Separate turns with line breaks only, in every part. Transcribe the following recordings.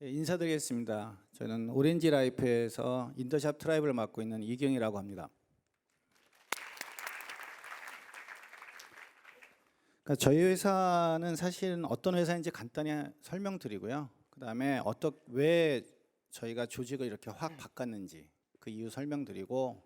예, 인사드리겠습니다. 저는 오렌지 라이프에서 인더샵 트라이브를 맡고 있는 이경이라고 합니다. 그러니까 저희 회사는 사실은 어떤 회사인지 간단히 설명드리고요. 그다음에 어떻 왜 저희가 조직을 이렇게 확 바꿨는지 그 이유 설명드리고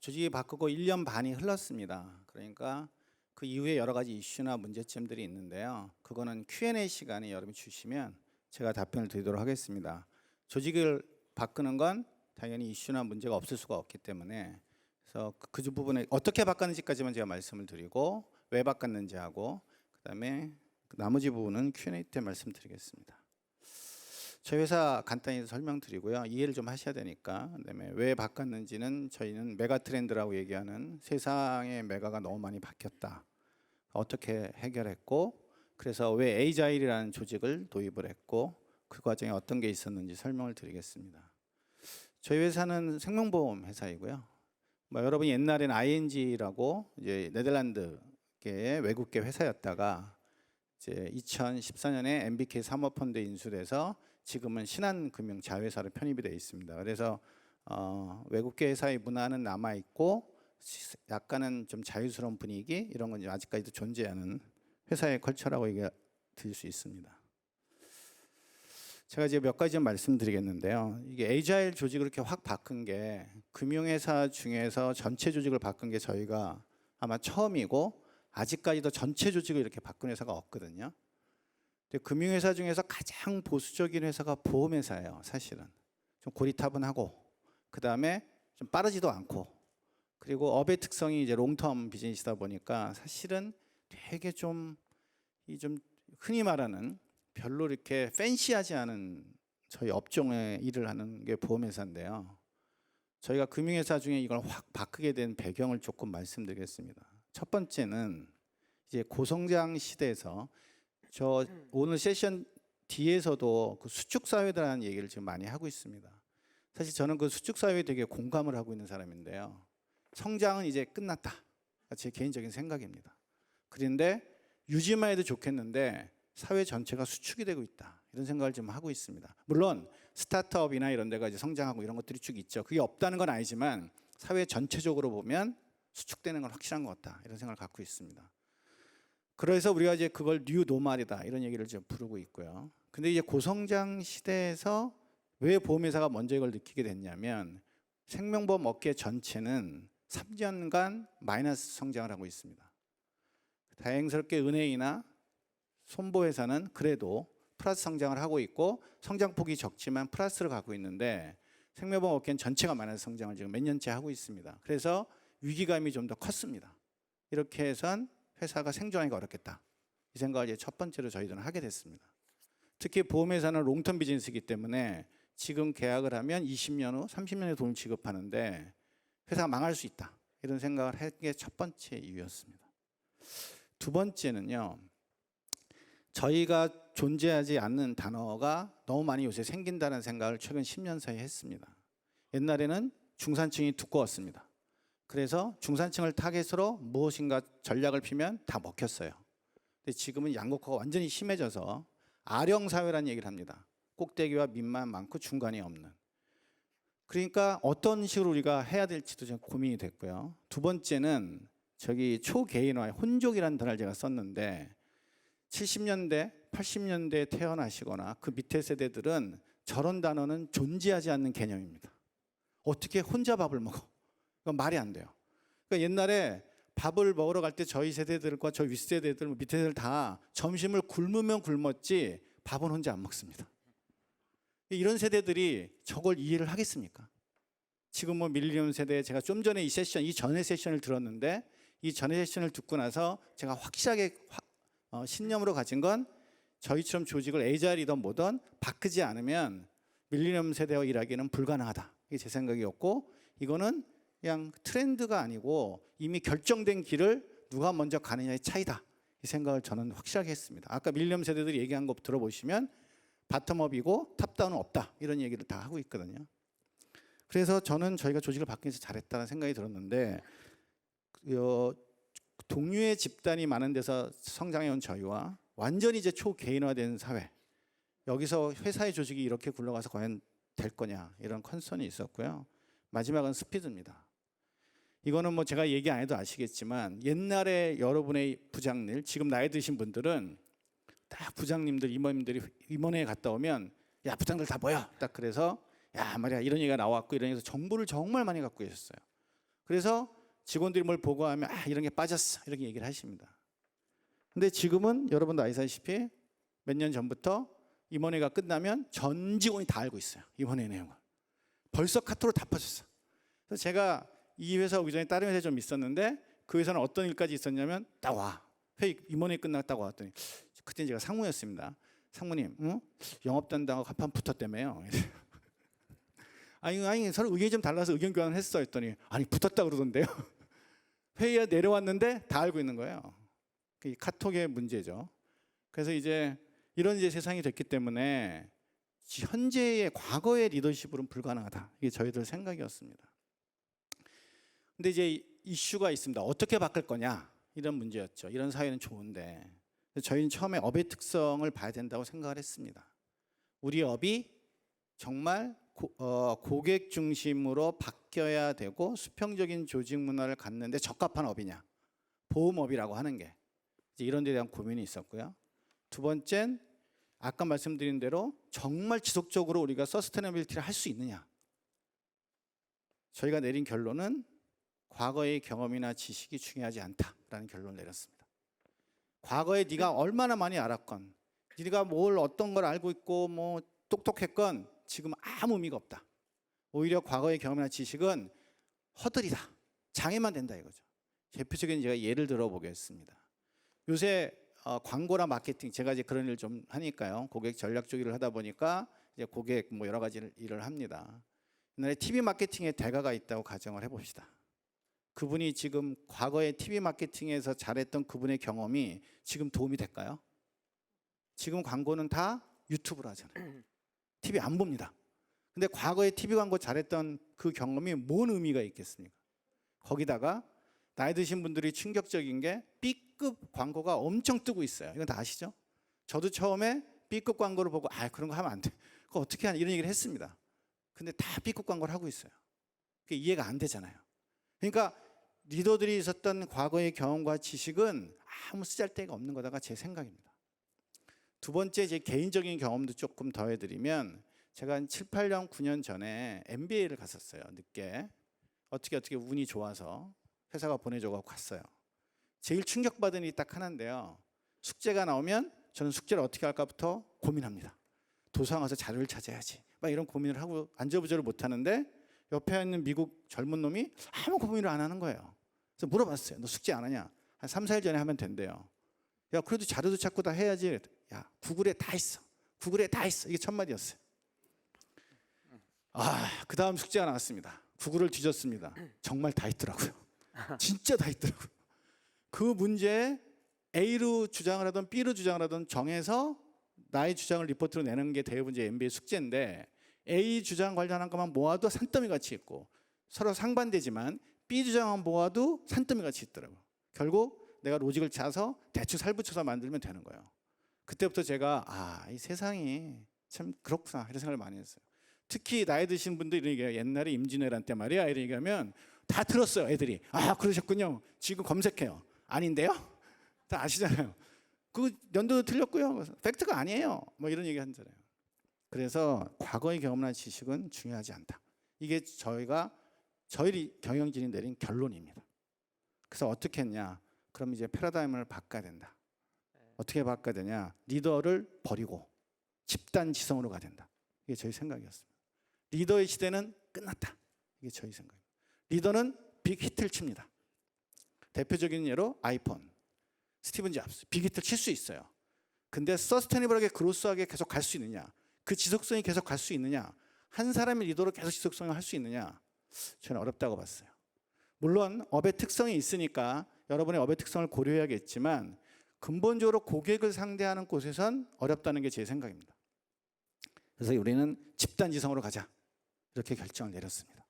조직이 바꾸고 1년 반이 흘렀습니다. 그러니까 그 이후에 여러 가지 이슈나 문제점들이 있는데요. 그거는 Q&A 시간에 여러분이 주시면 제가 답변을 드리도록 하겠습니다. 조직을 바꾸는 건 당연히 이슈나 문제가 없을 수가 없기 때문에 그래서 그- 그 부분에 어떻게 바꿨는지까지만 제가 말씀을 드리고 왜 바꿨는지 하고 그다음에 그 나머지 부분은 Q&A 때 말씀드리겠습니다. 저희 회사 간단히 설명드리고요. 이해를 좀 하셔야 되니까. 그다음에 왜 바꿨는지는 저희는 메가 트렌드라고 얘기하는 세상의 메가가 너무 많이 바뀌었다. 어떻게 해결했고 그래서 왜 에이자일이라는 조직을 도입을 했고 그 과정에 어떤 게 있었는지 설명을 드리겠습니다. 저희 회사는 생명보험 회사이고요. 뭐 여러분이 옛날에는 ING라고 이제 네덜란드계 외국계 회사였다가 이제 2014년에 MBK 사모펀드 인수돼서 지금은 신한금융 자회사로 편입이 되어 있습니다. 그래서 어, 외국계 회사의 문화는 남아 있고 시- 약간은 좀 자유스러운 분위기 이런 건 아직까지도 존재하는 회사의 컬처라고 얘기 드릴 수 있습니다. 제가 이제 몇 가지 좀 말씀드리겠는데요. 이게 에이자일 조직을 이렇게 확 바꾼 게 금융회사 중에서 전체 조직을 바꾼 게 저희가 아마 처음이고 아직까지도 전체 조직을 이렇게 바꾼 회사가 없거든요. 근데 금융회사 중에서 가장 보수적인 회사가 보험회사예요. 사실은 좀 고리타분하고 그 다음에 좀 빠르지도 않고 그리고 업의 특성이 이제 롱텀 비즈니스다 보니까 사실은 되게 좀 이 좀 흔히 말하는 별로 이렇게 팬시하지 않은 저희 업종의 일을 하는 게 보험회사인데요. 저희가 금융회사 중에 이걸 확 바꾸게 된 배경을 조금 말씀드리겠습니다. 첫 번째는 이제 고성장 시대에서 저 오늘 세션 뒤에서도 그 수축 사회라는 얘기를 지금 많이 하고 있습니다. 사실 저는 그 수축 사회에 되게 공감을 하고 있는 사람인데요. 성장은 이제 끝났다. 제 개인적인 생각입니다. 그런데 유지만 해도 좋겠는데 사회 전체가 수축이 되고 있다. 이런 생각을 좀 하고 있습니다. 물론 스타트업이나 이런 데가 이제 성장하고 이런 것들이 쭉 있죠. 그게 없다는 건 아니지만 사회 전체적으로 보면 수축되는 건 확실한 것 같다. 이런 생각을 갖고 있습니다. 그래서 우리가 이제 그걸 뉴 노말이다. 이런 얘기를 지금 부르고 있고요. 근데 이제 고성장 시대에서 왜 보험회사가 먼저 이걸 느끼게 됐냐면 생명보험 업계 전체는 3년간 마이너스 성장을 하고 있습니다. 다행스럽게 은행이나 손보회사는 그래도 플러스 성장을 하고 있고 성장폭이 적지만 플러스를 갖고 있는데 생명보험 업계는 전체가 마이너스 성장을 지금 몇 년째 하고 있습니다. 그래서 위기감이 좀 더 컸습니다. 이렇게 해선 회사가 생존하기가 어렵겠다. 이 생각을 이제 첫 번째로 저희들은 하게 됐습니다. 특히 보험회사는 롱텀 비즈니스이기 때문에 지금 계약을 하면 20년 후, 30년 에 돈을 지급하는데 회사가 망할 수 있다. 이런 생각을 한 게 첫 번째 이유였습니다. 두 번째는요. 저희가 존재하지 않는 단어가 너무 많이 요새 생긴다는 생각을 최근 10년 사이에 했습니다. 옛날에는 중산층이 두꺼웠습니다. 그래서 중산층을 타겟으로 무엇인가 전략을 피면 다 먹혔어요. 근데 지금은 양극화가 완전히 심해져서 아령 사회라는 얘기를 합니다. 꼭대기와 밑만 많고 중간이 없는. 그러니까 어떤 식으로 우리가 해야 될지도 좀 고민이 됐고요. 두 번째는 저기 초개인화, 혼족이라는 단어를 제가 썼는데 70년대, 80년대에 태어나시거나 그 밑에 세대들은 저런 단어는 존재하지 않는 개념입니다. 어떻게 혼자 밥을 먹어? 이건 말이 안 돼요. 그러니까 옛날에 밥을 먹으러 갈 때 저희 세대들과 저 윗세대들, 뭐 밑에 세대들 다 점심을 굶으면 굶었지 밥은 혼자 안 먹습니다. 이런 세대들이 저걸 이해를 하겠습니까? 지금 뭐 밀리언 세대 제가 좀 전에 이 세션, 이 전에 세션을 들었는데 이 전에 세션을 듣고 나서 제가 확실하게 화- 어, 신념으로 가진 건 저희처럼 조직을 에이자일이든 뭐든 바꾸지 않으면 밀리엄 세대와 일하기는 불가능하다. 이게 제 생각이었고 이거는 그냥 트렌드가 아니고 이미 결정된 길을 누가 먼저 가느냐의 차이다. 이 생각을 저는 확실하게 했습니다. 아까 밀리엄 세대들이 얘기한 거 들어보시면 바텀업이고 탑다운은 없다. 이런 얘기를 다 하고 있거든요. 그래서 저는 저희가 조직을 바뀌면서 잘했다는 생각이 들었는데 어, 동료의 집단이 많은 데서 성장해온 저희와 완전히 이제 초개인화된 사회 여기서 회사의 조직이 이렇게 굴러가서 과연 될 거냐 이런 컨선이 있었고요. 마지막은 스피드입니다. 이거는 뭐 제가 얘기 안 해도 아시겠지만 옛날에 여러분의 부장님, 지금 나이 드신 분들은 딱 부장님들, 임원님들이 임원회에 갔다 오면 야 부장들 다 모여. 딱 그래서 야 말이야 이런 얘기가 나왔고 이런 얘기해서 정보를 정말 많이 갖고 계셨어요. 그래서 직원들이 뭘 보고하면 아 이런 게 빠졌어 이렇게 얘기를 하십니다. 근데 지금은 여러분도 아시다시피 몇 년 전부터 임원회가 끝나면 전 직원이 다 알고 있어요. 임원회 내용을. 벌써 카톡으로 다 퍼졌어. 그래서 제가 이 회사 오기 전에 다른 회사에 좀 있었는데 그 회사는 어떤 일까지 있었냐면 딱 와. 회의 임원회 끝났다고 왔더니 그때 제가 상무였습니다. 상무님, 응? 영업 담당하고 한판 붙었다며요. 아니, 아니 서로 의견이 좀 달라서 의견 교환을 했어 했더니 아니 붙었다 그러던데요. 회의에 내려왔는데 다 알고 있는 거예요. 이 카톡의 문제죠. 그래서 이제 이런 이제 세상이 됐기 때문에 현재의 과거의 리더십으로는 불가능하다. 이게 저희들 생각이었습니다. 근데 이제 이슈가 있습니다. 어떻게 바꿀 거냐 이런 문제였죠. 이런 사회는 좋은데 저희는 처음에 업의 특성을 봐야 된다고 생각을 했습니다. 우리 업이 정말 고, 어, 고객 중심으로 바뀌어야 되고 수평적인 조직 문화를 갖는데 적합한 업이냐 보험업이라고 하는 게 이런 데 대한 고민이 있었고요. 두 번째는 아까 말씀드린 대로 정말 지속적으로 우리가 서스테너빌티를 할 수 있느냐. 저희가 내린 결론은 과거의 경험이나 지식이 중요하지 않다라는 결론을 내렸습니다. 과거에 네가 얼마나 많이 알았건, 네가 뭘 어떤 걸 알고 있고 뭐 똑똑했건 지금 아무 의미가 없다. 오히려 과거의 경험이나 지식은 허들이다. 장애만 된다 이거죠. 대표적인 제가 예를 들어 보겠습니다. 요새 어, 광고나 마케팅 제가 이제 그런 일 좀 하니까요. 고객 전략 쪽 일을 하다 보니까 이제 고객 뭐 여러 가지 일을 합니다. 옛날에 TV 마케팅에 대가가 있다고 가정을 해봅시다. 그분이 지금 과거에 TV 마케팅에서 잘했던 그분의 경험이 지금 도움이 될까요? 지금 광고는 다 유튜브로 하잖아요. TV 안 봅니다. 근데 과거에 TV 광고 잘했던 그 경험이 뭔 의미가 있겠습니까? 거기다가 나이 드신 분들이 충격적인 게 B급 광고가 엄청 뜨고 있어요. 이건 다 아시죠? 저도 처음에 B급 광고를 보고 아 그런 거 하면 안 돼. 그거 어떻게 하냐 이런 얘기를 했습니다. 근데 다 B급 광고를 하고 있어요. 그게 이해가 안 되잖아요. 그러니까 리더들이 있었던 과거의 경험과 지식은 아무 쓰잘데가 없는 거다가 제 생각입니다. 두 번째 제 개인적인 경험도 조금 더 해드리면 제가 한 7, 8년, 9년 전에 MBA를 갔었어요. 늦게 어떻게 어떻게 운이 좋아서 회사가 보내줘서 갔어요. 제일 충격받은 일이 딱 하나인데요. 숙제가 나오면 저는 숙제를 어떻게 할까부터 고민합니다. 도서관 가서 자료를 찾아야지. 막 이런 고민을 하고 안절부절을 못 하는데 옆에 있는 미국 젊은 놈이 아무 고민을 안 하는 거예요. 그래서 물어봤어요. 너 숙제 안 하냐? 한 3, 4일 전에 하면 된대요. 야, 그래도 자료도 찾고 다 해야지. 야, 구글에 다 있어. 구글에 다 있어. 이게 첫 마디였어요. 아, 그 다음 숙제가 나왔습니다. 구글을 뒤졌습니다. 정말 다 있더라고요. 진짜 다 있더라고요. 그 문제에 A로 주장을 하든 B로 주장을 하든 정해서 나의 주장을 리포트로 내는 게 대부분 이제 MBA 숙제인데 A 주장 관련한 것만 모아도 산더미 같이 있고 서로 상반되지만 B 주장만 모아도 산더미 같이 있더라고요. 결국 내가 로직을 짜서 대충 살붙여서 만들면 되는 거예요. 그때부터 제가 아, 이 세상이 참 그렇구나 이런 생각을 많이 했어요. 특히 나이 드신 분들이 이게 옛날에 임진왜란 때 말이야 이런 얘기하면 다 들었어요 애들이. 아 그러셨군요. 지금 검색해요. 아닌데요? 다 아시잖아요. 그 연도도 틀렸고요. 팩트가 아니에요. 뭐 이런 얘기 하잖아요. 그래서 과거의 경험이나 지식은 중요하지 않다. 이게 저희가 저희 경영진이 내린 결론입니다. 그래서 어떻게 했냐? 그럼 이제 패러다임을 바꿔야 된다 어떻게 바꿔야 되냐 리더를 버리고 집단 지성으로 가야 된다 이게 저희 생각이었습니다 리더의 시대는 끝났다. 이게 저희 생각입니다. 리더는 빅 히트를 칩니다. 대표적인 예로 아이폰. 스티븐 잡스. 빅 히트를 칠 수 있어요. 근데 서스테니블하게 그로스하게 계속 갈 수 있느냐? 그 지속성이 계속 갈 수 있느냐? 한 사람의 리더로 계속 지속성을 할 수 있느냐? 저는 어렵다고 봤어요. 물론 업의 특성이 있으니까 여러분의 업의 특성을 고려해야겠지만 근본적으로 고객을 상대하는 곳에선 어렵다는 게 제 생각입니다. 그래서 우리는 집단 지성으로 가자. 이렇게 결정을 내렸습니다.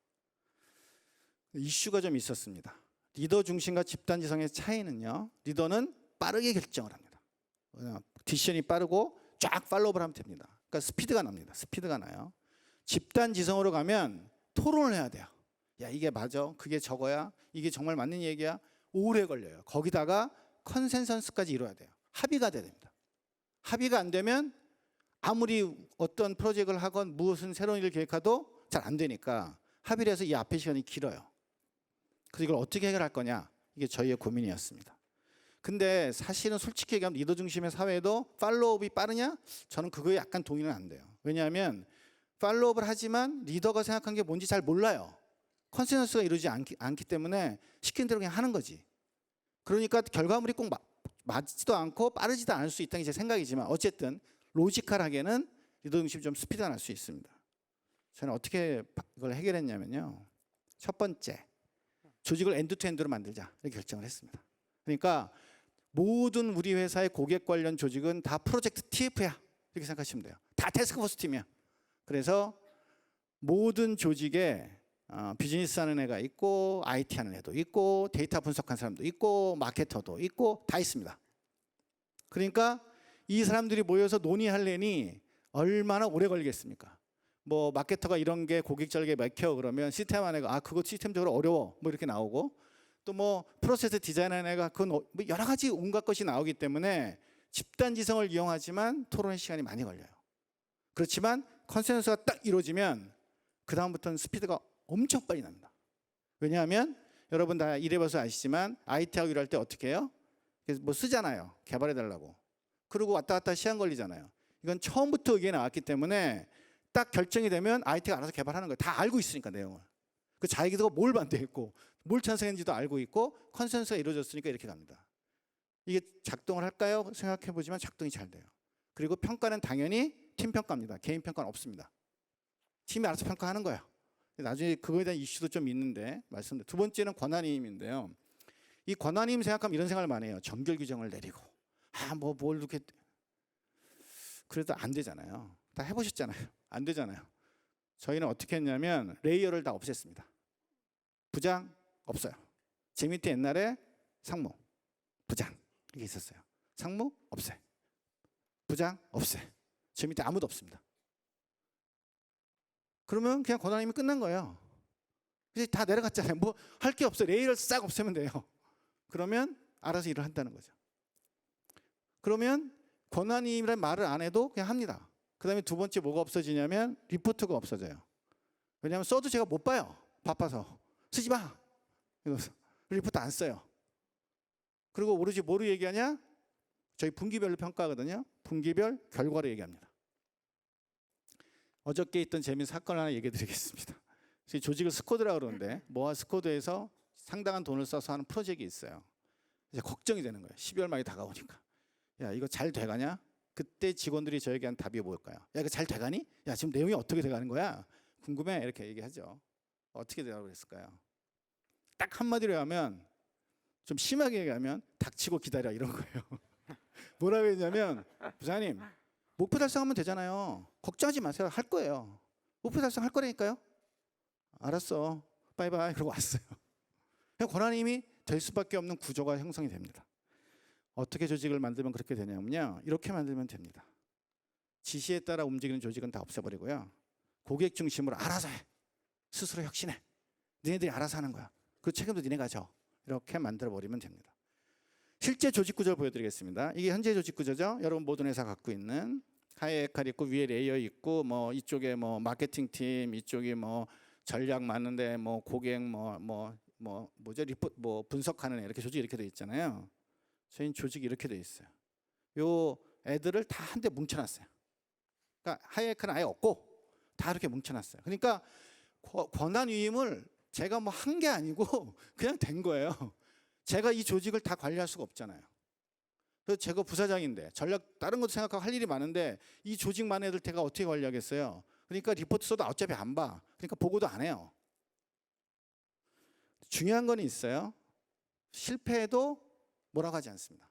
이슈가 좀 있었습니다. 리더 중심과 집단 지성의 차이는요. 리더는 빠르게 결정을 합니다. 디시전이 빠르고 쫙 팔로우를 하면 됩니다. 그러니까 스피드가 납니다. 스피드가 나요. 집단 지성으로 가면 토론을 해야 돼요. 야 이게 맞아? 그게 저거야? 이게 정말 맞는 얘기야? 오래 걸려요. 거기다가 컨센서스까지 이뤄야 돼요. 합의가 돼야 됩니다. 합의가 안 되면 아무리 어떤 프로젝트를 하건 무엇은 새로운 일을 계획해도 잘 안 되니까 합의를 해서 이 앞에 시간이 길어요. 그래서 이걸 어떻게 해결할 거냐? 이게 저희의 고민이었습니다. 근데 사실은 솔직히 얘기하면 리더 중심의 사회도 팔로우업이 빠르냐? 저는 그거에 약간 동의는 안 돼요. 왜냐하면 팔로우업을 하지만 리더가 생각한 게 뭔지 잘 몰라요. 컨센서스가 이루지 않기, 않기 때문에 시킨 대로 그냥 하는 거지. 그러니까 결과물이 꼭 마- 맞지도 않고 빠르지도 않을 수 있다는 게 제 생각이지만 어쨌든 로지컬하게는 리더 중심이 좀 스피드가 날 수 있습니다. 저는 어떻게 바- 이걸 해결했냐면요. 첫 번째, 조직을 엔드투엔드로 만들자 이렇게 결정을 했습니다. 그러니까 모든 우리 회사의 고객 관련 조직은 다 프로젝트 TF야 이렇게 생각하시면 돼요. 다 태스크포스 팀이야. 그래서 모든 조직에 어, 비즈니스 하는 애가 있고 IT 하는 애도 있고 데이터 분석하는 사람도 있고 마케터도 있고 다 있습니다. 그러니까 이 사람들이 모여서 논의하려니 얼마나 오래 걸리겠습니까? 뭐 마케터가 이런 게 고객 절개 맥혀 그러면 시스템 안에가 아 그거 시스템적으로 어려워 뭐 이렇게 나오고 또 뭐 프로세스 디자인하는 애가 그건 어- 뭐 여러 가지 온갖 것이 나오기 때문에 집단 지성을 이용하지만 토론의 시간이 많이 걸려요. 그렇지만 컨센서스가 딱 이루어지면 그 다음부터는 스피드가 엄청 빨리 납니다. 왜냐하면 여러분 다 일해봐서 아시지만 IT하고 일할 때 어떻게 해요? 그래서 뭐 쓰잖아요. 개발해 달라고. 그리고 왔다 갔다 시간 걸리잖아요. 이건 처음부터 의견이 나왔기 때문에 딱 결정이 되면 IT가 알아서 개발하는 거예요. 다 알고 있으니까 내용을. 그 자기가 뭘 반대했고 뭘 찬성했는지도 알고 있고 컨센서스가 이루어졌으니까 이렇게 갑니다. 이게 작동을 할까요? 생각해 보지만 작동이 잘 돼요. 그리고 평가는 당연히 팀 평가입니다. 개인 평가는 없습니다. 팀이 알아서 평가하는 거예요. 나중에 그거에 대한 이슈도 좀 있는데 말씀드려. 두 번째는 권한임인데요. 이 권한임 생각하면 이런 생각을 많이 해요. 정결 규정을 내리고 아 뭐 뭘 이렇게 그래도 안 되잖아요. 다 해보셨잖아요. 안 되잖아요. 저희는 어떻게 했냐면 레이어를 다 없앴습니다. 부장 없어요. 제 밑에 옛날에 상무, 부장 이게 있었어요. 상무 없애, 부장 없애. 제 밑에 아무도 없습니다. 그러면 그냥 권한임이 끝난 거예요. 이제 다 내려갔잖아요. 뭐 할 게 없어요. 레이를 싹 없애면 돼요. 그러면 알아서 일을 한다는 거죠. 그러면 권한임이라는 말을 안 해도 그냥 합니다. 그 다음에 두 번째 뭐가 없어지냐면 리포트가 없어져요. 왜냐하면 써도 제가 못 봐요. 바빠서 쓰지 마. 이거 리포트 안 써요. 그리고 오로지 뭐로 얘기하냐? 저희 분기별로 평가하거든요. 분기별 결과로 얘기합니다. 어저께 있던 재미있는 사건 하나 얘기해 드리겠습니다. 조직을 스코드라고 그러는데 모아 스코드에서 상당한 돈을 써서 하는 프로젝트가 있어요. 이제 걱정이 되는 거예요. 12월 말이 다가오니까. 야, 이거 잘 돼가냐? 그때 직원들이 저에게 한 답이 뭘까요? 야, 이거 잘 돼가니? 야, 지금 내용이 어떻게 돼가는 거야? 궁금해. 이렇게 얘기하죠. 어떻게 되라고 그랬을까요? 딱 한마디로 하면 좀 심하게 얘기하면 닥치고 기다려 이런 거예요. 뭐라고 했냐면 부장님 목표 달성하면 되잖아요. 걱정하지 마세요. 할 거예요. 목표 달성할 거라니까요. 알았어. 바이바이. 그러고 왔어요. 그냥 권한임이 될 수밖에 없는 구조가 형성이 됩니다. 어떻게 조직을 만들면 그렇게 되냐면요. 이렇게 만들면 됩니다. 지시에 따라 움직이는 조직은 다 없애버리고요. 고객 중심으로 알아서 해. 스스로 혁신해. 니네들이 알아서 하는 거야. 그 책임도 니네가 져. 이렇게 만들어 버리면 됩니다. 실제 조직 구조를 보여드리겠습니다. 이게 현재 조직 구조죠. 여러분 모든 회사 갖고 있는 하에 칼 있고 위에 레이어 있고 뭐 이쪽에 뭐 마케팅 팀 이쪽이 뭐 전략 많은데 뭐 고객 뭐 뭐 뭐 뭐, 죠 리포 뭐 분석하는 애 이렇게 조직 이렇게 돼 있잖아요. 저희는 조직이 이렇게 돼 있어요. 요 애들을 다 한 대 뭉쳐놨어요. 그러니까 하이에크는 아예 없고 다 이렇게 뭉쳐놨어요. 그러니까 권- 권한 위임을 제가 뭐 한 게 아니고 그냥 된 거예요. 제가 이 조직을 다 관리할 수가 없잖아요. 그래서 제가 부사장인데 전략 다른 것도 생각하고 할 일이 많은데 이 조직만 애들 제가 어떻게 관리하겠어요? 그러니까 리포트 써도 어차피 안 봐. 그러니까 보고도 안 해요. 중요한 건 있어요. 실패해도 뭐라고 하지 않습니다.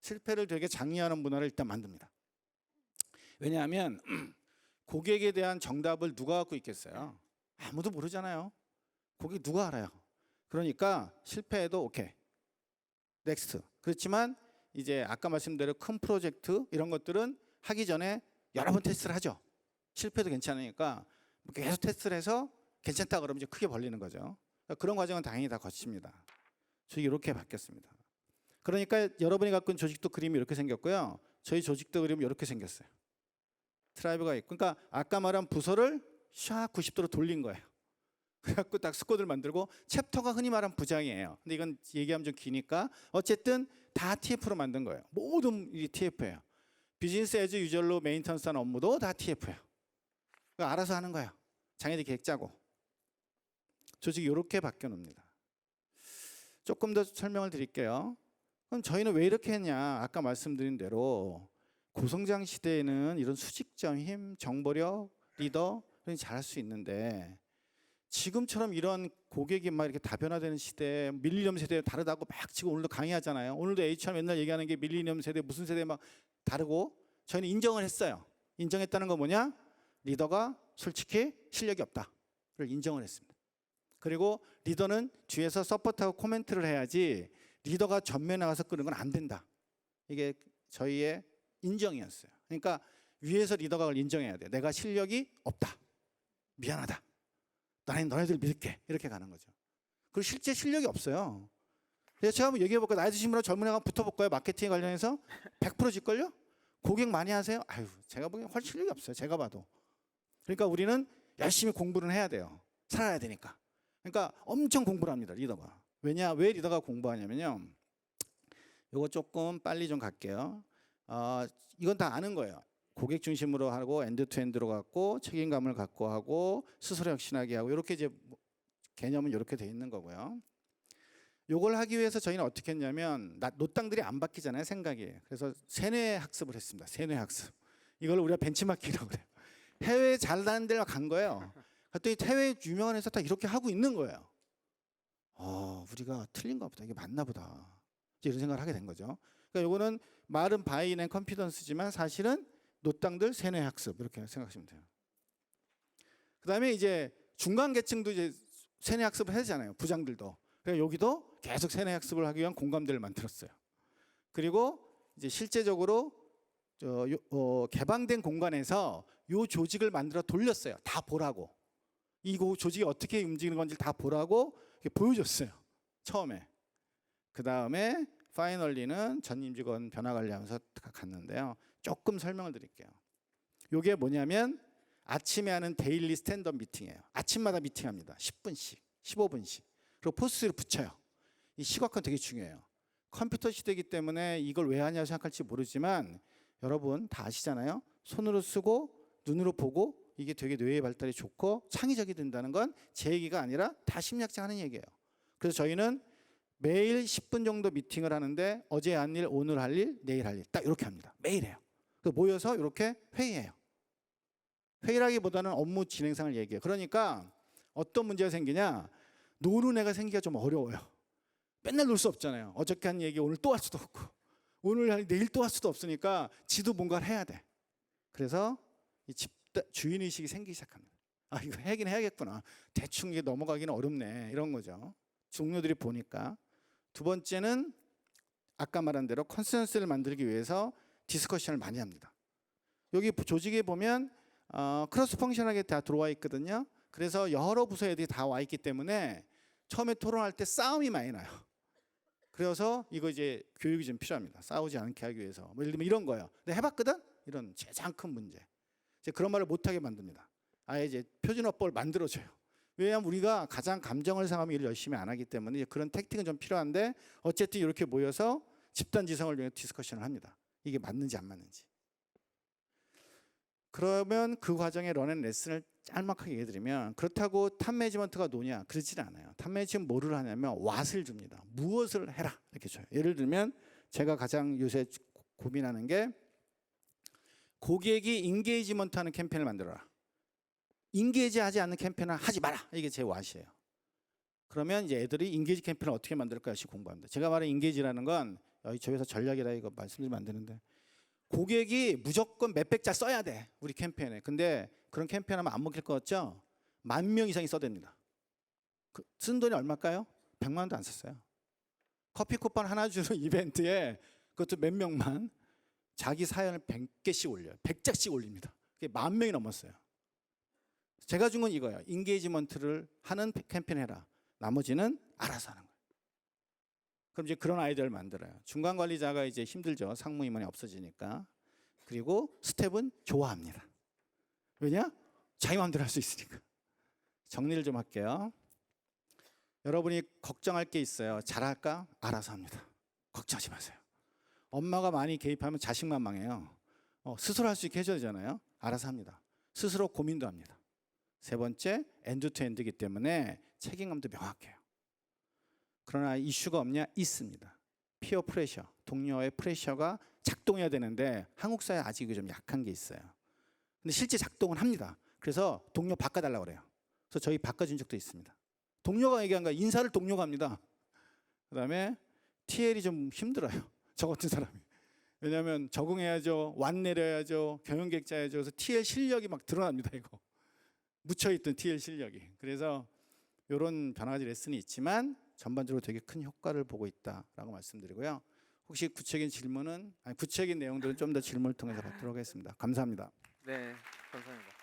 실패를 되게 장려하는 문화를 일단 만듭니다. 왜냐하면 고객에 대한 정답을 누가 갖고 있겠어요? 아무도 모르잖아요. 고객 누가 알아요? 그러니까 실패해도 오케이. 넥스트. 그렇지만 이제 아까 말씀대로 큰 프로젝트 이런 것들은 하기 전에 여러 번 테스트를 하죠. 실패도 괜찮으니까 계속 테스트를 해서 괜찮다 그러면 이제 크게 벌리는 거죠. 그러니까 그런 과정은 당연히 다 거칩니다. 조직이 이렇게 바뀌었습니다. 그러니까 여러분이 갖고 있는 조직도 그림이 이렇게 생겼고요. 저희 조직도 그림이 이렇게 생겼어요. 트라이브가 있고, 그러니까 아까 말한 부서를 샥 90도로 돌린 거예요. 그래갖고 딱 스쿼드를 만들고 챕터가 흔히 말하는 부장이에요. 근데 이건 얘기하면 좀 기니까 어쨌든 다 TF로 만든 거예요. 모든 이 TF예요. 비즈니스 에즈 유저로 메인턴스하는 업무도 다 TF예요. 알아서 하는 거예요. 장애들 계획 짜고 조직이 이렇게 바뀌어 놉니다. 조금 더 설명을 드릴게요. 그럼 저희는 왜 이렇게 했냐? 아까 말씀드린 대로 고성장 시대에는 이런 수직적 힘, 정보력, 리더 이런 잘할 수 있는데 지금처럼 이런 고객이 막 이렇게 다변화되는 시대, 밀리니엄 세대 다르다고 막 지금 오늘도 강의하잖아요. 오늘도 HR 맨날 얘기하는 게 밀리니엄 세대 무슨 세대 막 다르고 저희는 인정을 했어요. 인정했다는 건 뭐냐? 리더가 솔직히 실력이 없다를 인정을 했습니다. 그리고 리더는 뒤에서 서포트하고 코멘트를 해야지 리더가 전면에 나가서 끄는 건 안 된다. 이게 저희의 인정이었어요. 그러니까 위에서 리더가 그걸 인정해야 돼. 내가 실력이 없다. 미안하다. 나는 너네들 믿을게. 이렇게 가는 거죠. 그리고 실제 실력이 없어요. 그래서 제가 한번 얘기해 볼까요? 나이 드신 분하고 젊은 애가 붙어볼까요? 마케팅 관련해서 100% 질걸요? 고객 많이 하세요? 아유, 제가 보기엔 훨씬 실력이 없어요. 제가 봐도. 그러니까 우리는 열심히 공부를 해야 돼요. 살아야 되니까. 그러니까 엄청 공부를 합니다. 리더가. 왜냐? 왜 리더가 공부하냐면요. 이거 조금 빨리 좀 갈게요. 어, 이건 다 아는 거예요. 고객 중심으로 하고 엔드 투 엔드로 갖고 책임감을 갖고 하고 스스로 혁신하게 하고 이렇게 이제 뭐 개념은 이렇게 돼 있는 거고요. 요걸 하기 위해서 저희는 어떻게 했냐면 나- 노땅들이 안 바뀌잖아요 생각이. 그래서 세뇌 학습을 했습니다. 세뇌 학습. 이걸 우리가 벤치마킹이라고 그래요. 해외 잘 나는 데를 간 거예요. 그랬더니 해외 유명한 회사 다 이렇게 하고 있는 거예요. 어, 우리가 틀린가 보다. 이게 맞나 보다. 이런 생각을 하게 된 거죠. 그러니까 요거는 말은 바인 앤 컨피던스지만 사실은 노땅들 세뇌 학습 이렇게 생각하시면 돼요. 그다음에 이제 중간 계층도 이제 세뇌 학습을 하잖아요. 부장들도. 그러니까 여기도 계속 세뇌 학습을 하기 위한 공감대를 만들었어요. 그리고 이제 실제적으로 저, 요, 어, 개방된 공간에서 요 조직을 만들어 돌렸어요. 다 보라고. 이 고- 조직이 어떻게 움직이는 건지 다 보라고 보여줬어요. 처음에. 그 다음에 파이널리는 전임 직원 변화 관리하면서 갔는데요. 조금 설명을 드릴게요. 요게 뭐냐면 아침에 하는 데일리 스탠드업 미팅이에요. 아침마다 미팅합니다. 10분씩, 15분씩. 그리고 포스를 붙여요. 이 시각화 되게 중요해요. 컴퓨터 시대이기 때문에 이걸 왜 하냐 생각할지 모르지만 여러분 다 아시잖아요. 손으로 쓰고 눈으로 보고 이게 되게 뇌의 발달이 좋고 창의적이 된다는 건 제 얘기가 아니라 다 심리학자 하는 얘기예요. 그래서 저희는 매일 10분 정도 미팅을 하는데 어제 한 일, 오늘 할 일, 내일 할 일 딱 이렇게 합니다. 매일 해요. 그 모여서 이렇게 회의해요. 회의라기보다는 업무 진행상을 얘기해요. 그러니까 어떤 문제가 생기냐? 노는 애가 생기기가 좀 어려워요. 맨날 놀 수 없잖아요. 어저께 한 얘기 오늘 또 할 수도 없고 오늘 할 내일 또 할 수도 없으니까 지도 뭔가를 해야 돼. 그래서 이 집단 주인 의식이 생기기 시작합니다. 아 이거 하긴 해야겠구나. 대충 이게 넘어가기는 어렵네 이런 거죠. 종료들이 보니까 두 번째는 아까 말한 대로 컨센서스를 만들기 위해서 디스커션을 많이 합니다. 여기 조직에 보면 어, 크로스 펑션하게 다 들어와 있거든요. 그래서 여러 부서 애들이 다 와 있기 때문에 처음에 토론할 때 싸움이 많이 나요. 그래서 이거 이제 교육이 좀 필요합니다. 싸우지 않게 하기 위해서. 뭐 예를 들면 이런 거예요. 근데 해봤거든? 이런 가장 큰 문제. 이제 그런 말을 못하게 만듭니다. 아예 이제 표준어법을 만들어줘요. 왜냐하면 우리가 가장 감정을 상하면 일을 열심히 안 하기 때문에 그런 택틱은 좀 필요한데 어쨌든 이렇게 모여서 집단 지성을 위해 디스커션을 합니다. 이게 맞는지 안 맞는지. 그러면 그 과정에 런앤 레슨을 짤막하게 얘기드리면 그렇다고 탑 매니지먼트가 노냐 그러지는 않아요. 탑 매니지먼트 뭐를 하냐면 왓을 줍니다. 무엇을 해라 이렇게 줘요. 예를 들면 제가 가장 요새 고민하는 게 고객이 인게이지먼트 하는 캠페인을 만들어라. 인게이지 하지 않는 캠페인을 하지 마라. 이게 제 왓이에요. 그러면 이제 애들이 인게이지 캠페인을 어떻게 만들까 열심히 공부합니다. 제가 말한 인게이지라는 건 여기 저 회사 전략이라 이거 말씀드리면 안 되는데 고객이 무조건 몇백 자 써야 돼 우리 캠페인에. 근데 그런 캠페인 하면 안 먹힐 것 같죠? 만 명 이상이 써댑니다. 그, 쓴 돈이 얼마일까요? 100만 원도 안 썼어요. 커피 쿠폰 하나 주는 이벤트에 그것도 몇 명만 자기 사연을 100개씩 올려요. 100장씩 올립니다. 그게 만 명이 넘었어요. 제가 준 건 이거예요. 인게이지먼트를 하는 캠페인 해라. 나머지는 알아서 하는 거예요. 그럼 이제 그런 아이디어를 만들어요. 중간 관리자가 이제 힘들죠. 상무 임원이 없어지니까. 그리고 스텝은 좋아합니다. 왜냐? 자기 마음대로 할 수 있으니까. 정리를 좀 할게요. 여러분이 걱정할 게 있어요. 잘할까? 알아서 합니다. 걱정하지 마세요. 엄마가 많이 개입하면 자식만 망해요. 어, 스스로 할 수 있게 해줘야 되잖아요. 알아서 합니다. 스스로 고민도 합니다. 세 번째, 엔드 투 엔드이기 때문에 책임감도 명확해요. 그러나 이슈가 없냐? 있습니다. 피어 프레셔, 동료의 프레셔가 작동해야 되는데 한국 사회 아직 좀 약한 게 있어요. 근데 실제 작동은 합니다. 그래서 동료 바꿔달라고 그래요. 그래서 저희 바꿔준 적도 있습니다. 동료가 얘기한 거야. 인사를 동료가 합니다. 그 다음에 TL이 좀 힘들어요. 저 같은 사람이. 왜냐하면 적응해야죠, 완 내려야죠, 경영객 짜야죠. 그래서 TL 실력이 막 드러납니다. 이거 묻혀있던 TL 실력이. 그래서 이런 변화가지 레슨이 있지만 전반적으로 되게 큰 효과를 보고 있다라고 말씀드리고요. 혹시 구체적인 질문은 아니 구체적인 내용들은 좀 더 질문을 통해서 받도록 하겠습니다. 감사합니다.
네, 감사합니다.